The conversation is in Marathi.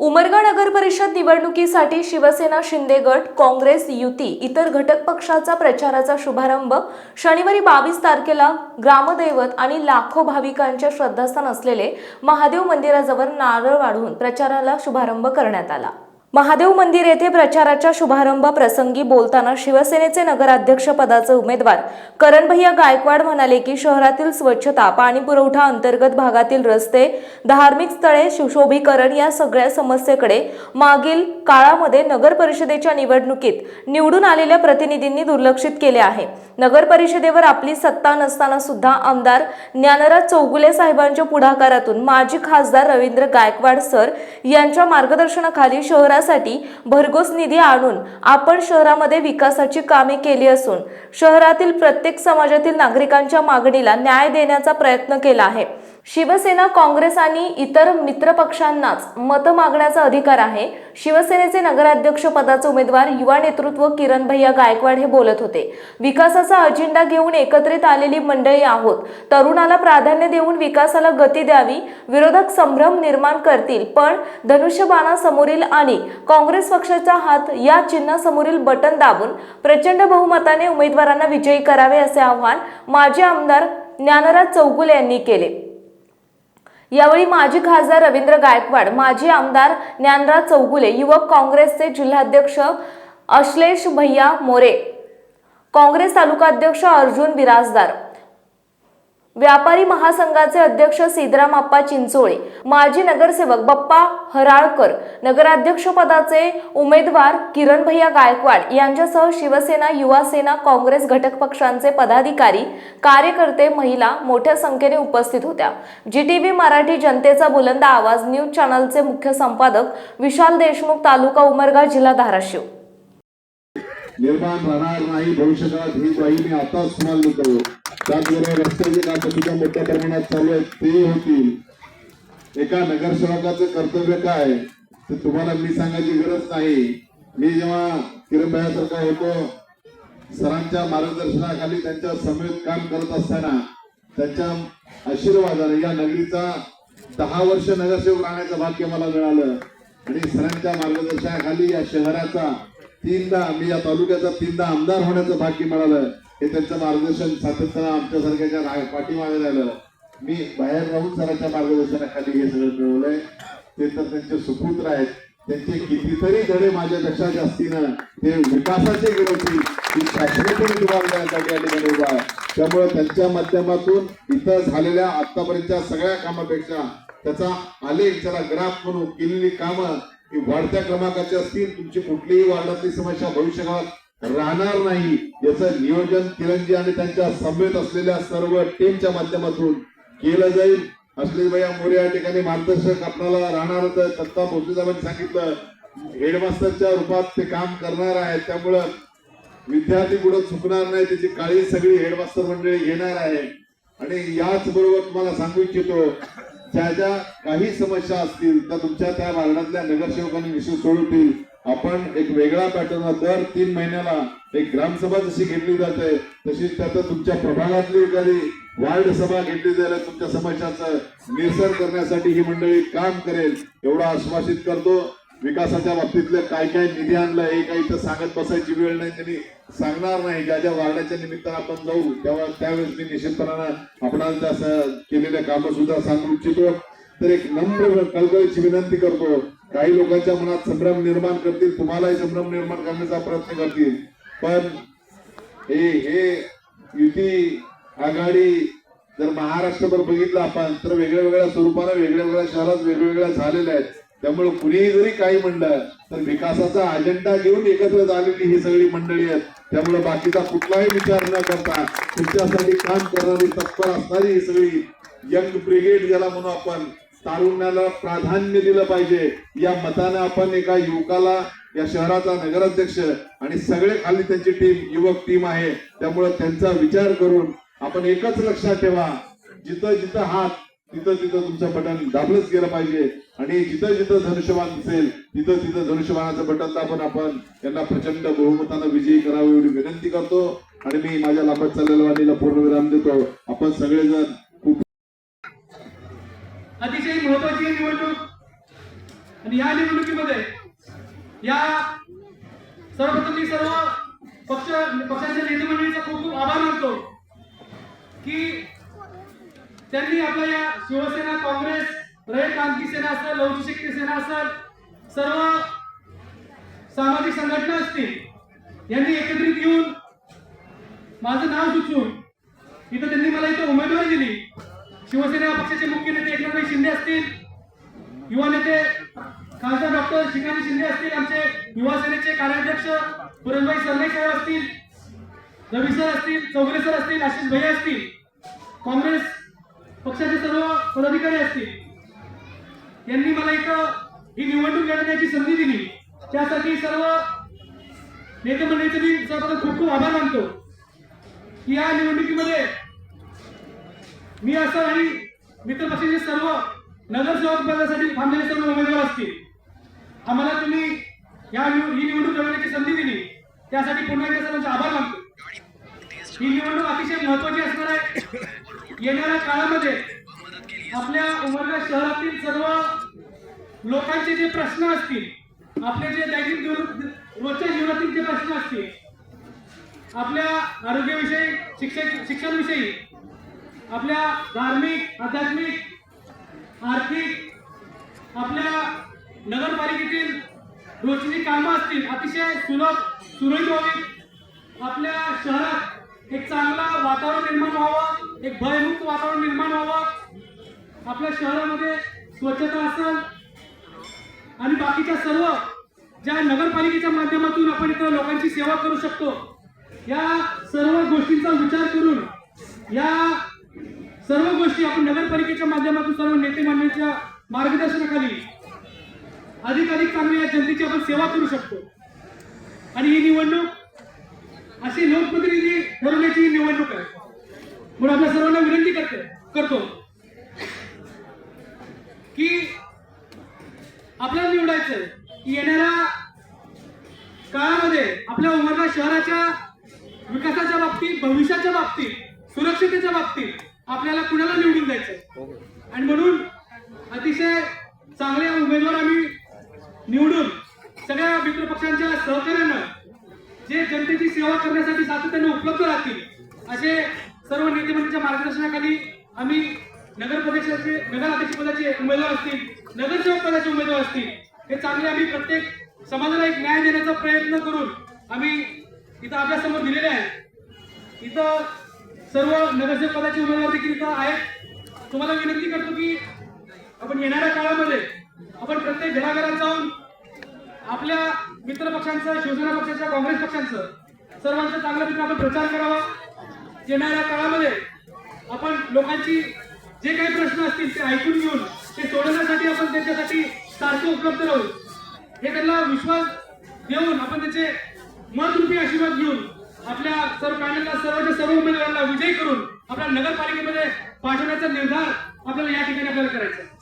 उमरगा नगर परिषद निवडणुकीसाठी शिवसेना शिंदे गट काँग्रेस युती इतर घटक पक्षाचा प्रचाराचा शुभारंभ शनिवारी बावीस तारखेला ग्रामदैवत आणि लाखो भाविकांच्या श्रद्धास्थान असलेले महादेव मंदिराजवळ नारळ वाढवून प्रचाराला शुभारंभ करण्यात आला. महादेव मंदिर येथे प्रचाराच्या शुभारंभ प्रसंगी बोलताना शिवसेनेचे नगराध्यक्ष पदाचे उमेदवार करणभैया गायकवाड म्हणाले की शहरातील स्वच्छता पाणी पुरवठा अंतर्गत भागातील रस्ते धार्मिक स्थळे सुशोभीकरण या सगळ्या समस्येकडे मागील काळामध्ये नगर परिषदेच्या निवडणुकीत निवडून आलेल्या प्रतिनिधींनी दुर्लक्षित केले आहे. नगर परिषदेवर आपली सत्ता नसताना सुद्धा आमदार ज्ञानराज चौगुले साहेबांच्या पुढाकारातून माजी खासदार रवींद्र गायकवाड सर यांच्या मार्गदर्शनाखाली शहरात करण्यासाठी भरघोस निधी आणून आपण शहरामध्ये विकासाची कामे केली असून शहरातील प्रत्येक समाजातील नागरिकांच्या मागणीला न्याय देण्याचा प्रयत्न केला आहे. शिवसेना काँग्रेस आणि इतर मित्रपक्षांनाच मतं मागण्याचा अधिकार आहे. शिवसेनेचे नगराध्यक्ष पदाचे उमेदवार युवा नेतृत्व किरण भैया गायकवाड हे बोलत होते. विकासाचा अजेंडा घेऊन एकत्रित आलेली मंडळी आहोत. तरुणाला प्राधान्य देऊन विकासाला गती द्यावी. विरोधक संभ्रम निर्माण करतील पण धनुष्यबाणासमोरील आणि काँग्रेस पक्षाचा हात या चिन्हासमोरील बटन दाबून प्रचंड बहुमताने उमेदवारांना विजयी करावे असे आवाहन माजी आमदार ज्ञानराज चौगुले यांनी केले. यावेळी माजी खासदार रवींद्र गायकवाड माजी आमदार ज्ञानराज चौगुले युवक काँग्रेसचे जिल्हाध्यक्ष अश्लेष भैया मोरे काँग्रेस तालुकाध्यक्ष अर्जुन बिराजदार व्यापारी महासंघाचे अध्यक्ष सिद्धराम आप्पा चिंचोळे माजी नगरसेवक बप्पा हराळकर नगराध्यक्षपदाचे उमेदवार किरण भैया गायकवाड यांच्यासह शिवसेना युवा सेना काँग्रेस घटक पक्षांचे पदाधिकारी कार्यकर्ते महिला मोठ्या संख्येने उपस्थित होत्या. जी टीव्ही मराठी जनतेचा बुलंद आवाज न्यूज चॅनलचे मुख्य संपादक विशाल देशमुख तालुका उमरगा जिल्हा धाराशिव. निर्माण राहणार नाही भविष्यकाळात ही ग्वाही मी आताच तुम्हाला त्याचबरोबर रस्त्याची कामं सुद्धा मोठ्या प्रमाणात चालू आहेत ते होतील. एका नगरसेवकाचं कर्तव्य काय? ते तुम्हाला मी सांगायची गरज नाही. मी जेव्हा किरणभायासारखा होतो सरांच्या मार्गदर्शनाखाली त्यांच्या समेत काम करत असताना त्यांच्या आशीर्वादाने या नगरीचा दहा वर्ष नगरसेवक राहण्याचं भाग्य मला मिळालं. आणि सरांच्या मार्गदर्शनाखाली या शहराचा तीनदा मी या तालुक्याचा तीनदा आमदार होण्याचं भाग्य मिळालं. हे त्यांचं मार्गदर्शन सातत्यानं आमच्यासारख्याच्या पाठीमागे झालं मी बाहेर राहून सरांच्या मार्गदर्शनाखाली हे सगळं मिळवलंय. ते तर त्यांचे सुपुत्र आहेत. त्यांचे कितीतरी धडे माझ्यापेक्षा जास्तीनं ते विकासाचे गिरवतील ही शाश्वती तुम्हाला या ठिकाणी उभा आहे. त्यामुळे त्यांच्या माध्यमातून इथं झालेल्या आतापर्यंतच्या सगळ्या कामापेक्षा त्याचा आलेख त्याला ग्राफ म्हणून केलेली कामं ही वाढत्या क्रमांकाची असतील. तुमची कुठलीही वार्डातली समस्या भविष्यकाळात राहणार नाही. याचं नियोजन किरणजी आणि त्यांच्या समेत असलेल्या सर्व टीमच्या माध्यमातून केलं जाईल. असली भैया मोरे या ठिकाणी मार्गदर्शक आपल्याला राहणार होतं. दत्ता भोसले साहेबांनी सांगितलं हेडमास्टरच्या रूपात ते काम करणार आहेत. त्यामुळं विद्यार्थी कुठं चुकणार नाही. त्याची काळजी सगळी हेडमास्टर मंडळी घेणार आहे. आणि याच बरोबर तुम्हाला सांगू इच्छितो ज्या ज्या काही समस्या असतील त्या तुमच्या त्या वार्डातल्या नगरसेवकांनी निश्चित सोडवतील आपण एक वेगळा पॅटर्न दर तीन महिन्याला एक ग्रामसभा जशी घेतली जाते तशीच त्यात तुमच्या प्रभागातली एखादी वार्ड सभा घेतली जाईल तुमच्या समस्याचं निरसन करण्यासाठी ही मंडळी काम करेल एवढा आश्वासित करतो. विकासाच्या बाबतीतलं काय काय निधी आणलं हे काही तर सांगत बसायची वेळ नाही त्यांनी सांगणार नाही. ज्या ज्या वार्डाच्या निमित्तानं आपण जाऊ तेव्हा त्यावेळेस मी निश्चितपणानं आपण त्या केलेल्या कामं सुद्धा सांगू इच्छितो. तर एक नम्र कळकळीची विनंती करतो. काही लोकांच्या मनात संभ्रम निर्माण करतील तुम्हालाही संभ्रम निर्माण करण्याचा प्रयत्न करतील. पण हे हे युती आघाडी जर महाराष्ट्रभर बघितलं आपण तर वेगळ्या वेगळ्या स्वरूपाने वेगळ्या वेगळ्या शहरात वेगवेगळ्या झालेल्या आहेत. त्यामुळे कुणीही जरी काही म्हणलं तर विकासाचा अजेंडा घेऊन एकत्र झालेली ही सगळी मंडळी आहेत. त्यामुळे बाकीचा कुठलाही विचार न करता तुमच्यासाठी काम करणारी तत्पर असणारी ही सगळी यंग ब्रिगेड ज्याला म्हणू आपण तारुण्याला प्राधान्य दिलं पाहिजे. या मतानं आपण एका युवकाला या शहराचा नगराध्यक्ष आणि सगळे खाली त्यांची टीम युवक टीम आहे. त्यामुळे त्यांचा विचार करून आपण एकच लक्षात ठेवा. जिथं जिथं हात तिथं तिथं तुमचं बटन दाबलंच गेलं पाहिजे. आणि जिथं जिथं धनुष्यबाण दिसेल तिथं तिथं धनुष्यबाणाचं बटन दाबून आपण त्यांना प्रचंड बहुमतानं विजयी करावी एवढी विनंती करतो. आणि मी माझ्या लांबत चाललेल्या वाणीला पूर्णविराम देतो. आपण सगळेजण अतिशय महत्वाची निवडणूक. आणि या निवडणुकीमध्ये या सर्वप्रथम मी सर्व पक्ष पक्षाच्या नेते मंडळीचा खूप खूप आभार मानतो की त्यांनी आपल्या या शिवसेना काँग्रेस रयत क्रांती सेना असेल लवचिक शक्ती सेना असेल सर्व सामाजिक संघटना असतील यांनी एकत्रित येऊन माझं नाव सुचवून इथं त्यांनी मला इथं उमेदवारी दिली. शिवसेना पक्षाचे मुख्य नेते एकनाथभाई शिंदे असतील युवा नेते खासदार डॉक्टर श्रीकांत शिंदे असतील आमचे युवा सेनेचे कार्याध्यक्ष पुरणभाई सरनाई साहेब असतील रवी सर असतील चौगरे सर असतील आशिष भैया असतील काँग्रेस पक्षाचे सर्व पदाधिकारी असतील. यांनी मला इथं ही निवडणूक लढण्याची संधी दिली. त्यासाठी सर्व नेते मंडळीचे मी सर्वप्रथम खूप खूप आभार मानतो. की या निवडणुकीमध्ये मी असं आणि मित्र पक्षाचे सर्व नगरसेवक पदासाठी थांबलेले सर्व उमेदवार असतील. आम्हाला तुम्ही या ही निवडणूक लढवण्याची संधी दिली. त्यासाठी पुन्हा एकदा सर्वांचे आभार मानतो. ही निवडणूक अतिशय महत्वाची असणार आहे. येणाऱ्या काळामध्ये आपल्या उमरगा शहरातील सर्व लोकांचे जे प्रश्न असतील आपले जे दैनिक रोजच्या जीवनातील जे प्रश्न असतील आपल्या आरोग्याविषयी शिक्षण शिक्षणाविषयी आपल्या धार्मिक आध्यात्मिक आर्थिक आपल्या नगरपालिकेतील रोजची कामं असतील अतिशय सुलभ सुरळीत व्हावी आपल्या शहरात एक चांगला वातावरण निर्माण व्हावं एक भयमुक्त वातावरण निर्माण व्हावं. आपल्या शहरामध्ये स्वच्छता असेल. आणि बाकीच्या सर्व ज्या नगरपालिकेच्या माध्यमातून आपण इथं लोकांची सेवा करू शकतो या सर्व गोष्टींचा विचार करून या गोष्टी आपण नगरपालिकेच्या माध्यमातून सर्व नेते मांडण्याच्या मार्गदर्शनाखाली अधिक अधिक चांगली या जनतेची आपण सेवा करू शकतो. आणि ही निवडणूक अशी लोकप्रतिनिधी ठरवण्याची ही निवडणूक आहे. म्हणून आपल्या सर्वांना विनंती करते करतो की आपल्याला निवडायचं की येणाऱ्या काळामध्ये आपल्या उमरगा शहराच्या विकासाच्या बाबतीत भविष्याच्या बाबतीत सुरक्षितेच्या बाबतीत आपल्याला कुणाला निवडून द्यायचं? आणि म्हणून अतिशय चांगले उमेदवार आम्ही निवडून सगळ्या मित्र पक्षांच्या सहकार्यानं जे जनतेची सेवा करण्यासाठी सातत्याने उपलब्ध राहतील असे सर्व नेते मंडळीच्या मार्गदर्शनाखाली आम्ही नगर प्रदेशाचे नगर अध्यक्ष पदाचे उमेदवार असतील नगरसेवक पदाचे उमेदवार असतील हे चांगले आम्ही प्रत्येक समाजाला एक न्याय देण्याचा प्रयत्न करून आम्ही इथं आपल्यासमोर दिलेले आहे इथं सर्व नगरसेवक पदाचे उमेदवार देखील इथं आहेत. तुम्हाला विनंती करतो की आपण येणाऱ्या काळामध्ये आपण प्रत्येक घराघरात जाऊन आपल्या मित्र पक्षांचं शिवसेना पक्षाच्या काँग्रेस पक्षांचं सर्वांचा चांगल्या आपण प्रचार करावा. येणाऱ्या काळामध्ये आपण लोकांची जे काही प्रश्न असतील ते ऐकून घेऊन ते सोडवण्यासाठी आपण त्यांच्यासाठी सारखे उपलब्ध राहू. हे त्यांना विश्वास देऊन आपण त्याचे मतरूपी आशीर्वाद घेऊन आपल्या सर्व पॅनलला सर्वच्या सर्व उमेदवारांना विजयी करून आपल्या नगरपालिकेमध्ये पाठवण्याचा निर्धार आपल्याला या ठिकाणी आपल्याला करायचा